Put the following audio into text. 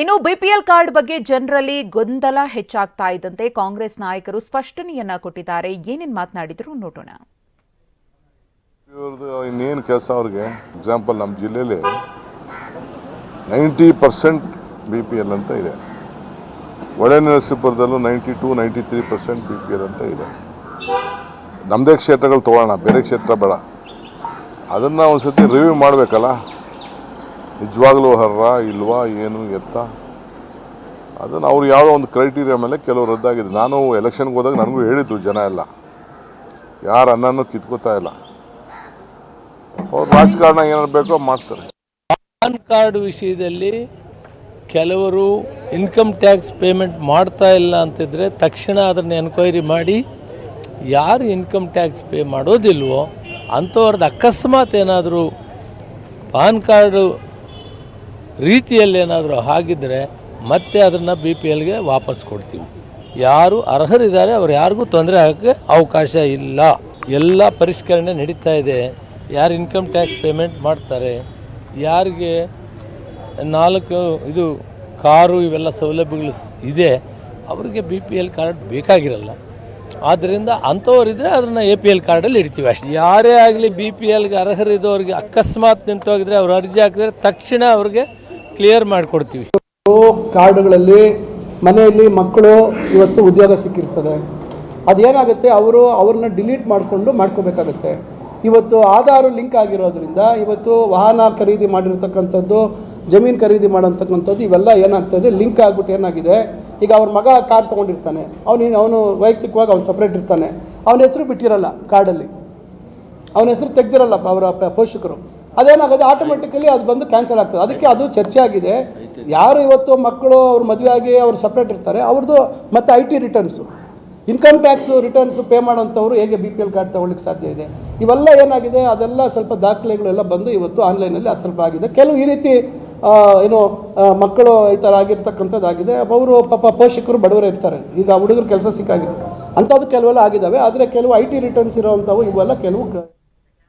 ಇನ್ನು BPL card ಬಗ್ಗೆ ಜನರಲ್ಲಿ ಗೊಂದಲ ಹೆಚ್ಚಾಗ್ತಾ ಇದ್ದಂತೆ ಕಾಂಗ್ರೆಸ್ ನಾಯಕರು ಸ್ಪಷ್ಟನೆಯನ್ನ ಕೊಟ್ಟಿದ್ದಾರೆ. ಏನೇನ್ ಮಾತನಾಡಿದ್ರು ನೋಡೋಣ. ಇವ್ರದ್ದು ಇನ್ನೇನು ಕೆಲಸ ಅವ್ರಿಗೆ? ಎಕ್ಸಾಂಪಲ್ ನಮ್ಮ ಜಿಲ್ಲೆಯಲ್ಲಿ ninety percent B P L ಅಂತ ಇದೆ. ಒಳ್ಳೆ ನರಸೀಪುರದಲ್ಲೂ ninety two ninety three percent B P ಅಂತ ಇದೆ. ನಮ್ಮದೇ ಕ್ಷೇತ್ರಗಳು ತೊಗೊಳ್ಳೋಣ, ಬೇರೆ ಕ್ಷೇತ್ರ ಬೇಡ. ಅದನ್ನು ಒಂದು ಸತಿ ರಿವ್ಯೂ ಮಾಡಬೇಕಲ್ಲ? ನಿಜವಾಗ್ಲೂ ಹರ್ರ ಇಲ್ವಾ, ಏನು, ಎತ್ತ? ಅದನ್ನು ಅವ್ರು ಯಾವುದೋ ಒಂದು ಕ್ರೈಟೀರಿಯಾ ಮೇಲೆ ಕೆಲವು ರದ್ದಾಗಿದೆ ನಾನು ಎಲೆಕ್ಷನ್ಗೆ ಹೋದಾಗ ನನಗೂ ಹೇಳಿದ್ರು ಜನ ಎಲ್ಲ. ಯಾರು ಅನ್ನನೂ ಕಿತ್ಕೋತಾ ಇಲ್ಲ. ಅವ್ರು ರಾಜಕಾರಣ ಏನಾರು ಬೇಕೋ ಮಾಡ್ತಾರೆ. ಪಾನ್ ಕಾರ್ಡ್ ವಿಷಯದಲ್ಲಿ ಕೆಲವರು ಇನ್ಕಮ್ ಟ್ಯಾಕ್ಸ್ ಪೇಮೆಂಟ್ ಮಾಡ್ತಾ ಇಲ್ಲ ಅಂತಿದ್ರೆ ತಕ್ಷಣ ಅದನ್ನು ಎನ್ಕ್ವೈರಿ ಮಾಡಿ, ಯಾರು ಇನ್ಕಮ್ ಟ್ಯಾಕ್ಸ್ ಪೇ ಮಾಡೋದಿಲ್ವೋ, ಅಂಥವ್ರದ್ದು ಅಕಸ್ಮಾತ್ ಏನಾದರೂ, ಪಾನ್ ಕಾರ್ಡು ರೀತಿಯಲ್ಲಿ ಏನಾದರೂ ಹಾಗಿದ್ದರೆ ಮತ್ತೆ ಅದನ್ನು ಬಿ ಪಿ ಎಲ್ಗೆ ವಾಪಸ್ ಕೊಡ್ತೀವಿ. ಯಾರು ಅರ್ಹರಿದ್ದಾರೆ ಅವ್ರು ಯಾರಿಗೂ ತೊಂದರೆ ಆಗೋಕ್ಕೆ ಅವಕಾಶ ಇಲ್ಲ. ಎಲ್ಲ ಪರಿಷ್ಕರಣೆ ನಡೀತಾ ಇದೆ. ಯಾರು ಇನ್ಕಮ್ ಟ್ಯಾಕ್ಸ್ ಪೇಮೆಂಟ್ ಮಾಡ್ತಾರೆ, ಯಾರಿಗೆ ನಾಲ್ಕು ಇದು ಕಾರು ಇವೆಲ್ಲ ಸೌಲಭ್ಯಗಳು ಇದೆ, ಅವರಿಗೆ ಬಿ ಪಿ ಎಲ್ ಕಾರ್ಡ್ ಬೇಕಾಗಿರಲ್ಲ. ಆದ್ದರಿಂದ ಅಂಥವ್ರಿದ್ರೆ ಅದನ್ನು ಎ ಪಿ ಎಲ್ ಕಾರ್ಡಲ್ಲಿ ಇಡ್ತೀವಿ ಅಷ್ಟೇ. ಯಾರೇ ಆಗಲಿ ಬಿ ಪಿ ಎಲ್ಗೆ ಅರ್ಹರಿದ್ದವ್ರಿಗೆ ಅಕಸ್ಮಾತ್ ನಿಂತೋಗಿದ್ರೆ ಅವ್ರು ಅರ್ಜಿ ಹಾಕಿದ್ರೆ ತಕ್ಷಣ ಅವ್ರಿಗೆ ಕ್ಲಿಯರ್ ಮಾಡಿಕೊಡ್ತೀವಿ. ಕಾರ್ಡ್ಗಳಲ್ಲಿ ಮನೆಯಲ್ಲಿ ಮಕ್ಕಳು ಇವತ್ತು ಉದ್ಯೋಗ ಸಿಕ್ಕಿರ್ತದೆ. ಅದೇನಾಗುತ್ತೆ? ಅವರು ಅವ್ರನ್ನ ಡಿಲೀಟ್ ಮಾಡಿಕೊಂಡು ಮಾಡ್ಕೋಬೇಕಾಗತ್ತೆ. ಇವತ್ತು ಆಧಾರ್ ಲಿಂಕ್ ಆಗಿರೋದ್ರಿಂದ ಇವತ್ತು ವಾಹನ ಖರೀದಿ ಮಾಡಿರ್ತಕ್ಕಂಥದ್ದು, ಜಮೀನು ಖರೀದಿ ಮಾಡೋಂಥಕ್ಕಂಥದ್ದು ಇವೆಲ್ಲ ಏನಾಗ್ತದೆ? ಲಿಂಕ್ ಆಗ್ಬಿಟ್ಟು ಏನಾಗಿದೆ? ಈಗ ಅವ್ರ ಮಗ ಕಾರ್ ತೊಗೊಂಡಿರ್ತಾನೆ. ಅವನು ಅವನು ವೈಯಕ್ತಿಕವಾಗಿ ಅವ್ನು ಸಪ್ರೇಟ್ ಇರ್ತಾನೆ. ಅವನ ಹೆಸರು ಬಿಟ್ಟಿರಲ್ಲ ಕಾರ್ಡಲ್ಲಿ. ಅವನ ಹೆಸರು ತೆಗ್ದಿರಲ್ಲ ಅವರ ಪೋಷಕರು. ಅದೇನಾಗುತ್ತೆ? ಆಟೋಮೆಟಿಕಲಿ ಅದು ಬಂದು ಕ್ಯಾನ್ಸಲ್ ಆಗ್ತದೆ. ಅದಕ್ಕೆ ಅದು ಚರ್ಚೆ ಆಗಿದೆ. ಯಾರು ಇವತ್ತು ಮಕ್ಕಳು ಅವ್ರ ಮದುವೆ ಆಗಿ ಅವ್ರು ಸಪ್ರೇಟ್ ಇರ್ತಾರೆ, ಅವ್ರದ್ದು ಮತ್ತು I T returns income tax returns pay ಮಾಡೋಂಥವ್ರು ಹೇಗೆ ಬಿ ಪಿ ಎಲ್ ಕಾರ್ಡ್ ತಗೊಳ್ಳಿಕ್ಕೆ ಸಾಧ್ಯ ಇದೆ? ಇವೆಲ್ಲ ಏನಾಗಿದೆ? ಅದೆಲ್ಲ ಸ್ವಲ್ಪ ದಾಖಲೆಗಳೆಲ್ಲ ಬಂದು ಇವತ್ತು ಆನ್ಲೈನಲ್ಲಿ ಅದು ಸ್ವಲ್ಪ ಆಗಿದೆ. ಕೆಲವು ಈ ರೀತಿ ಏನು ಮಕ್ಕಳು ಈ ಥರ ಆಗಿರ್ತಕ್ಕಂಥದ್ದಾಗಿದೆ. ಅವರು ಪಾಪ ಪೋಷಕರು ಬಡವರು ಇರ್ತಾರೆ. ಈಗ ಹುಡುಗರು ಕೆಲಸ ಸಿಕ್ಕಾಗಿದೆ. ಅಂಥದ್ದು ಕೆಲವೆಲ್ಲ ಆಗಿದ್ದಾವೆ. ಆದರೆ ಕೆಲವು ಐ ಟಿ ರಿಟರ್ನ್ಸ್ ಇರೋವಂಥವು ಇವೆಲ್ಲ ಕೆಲವು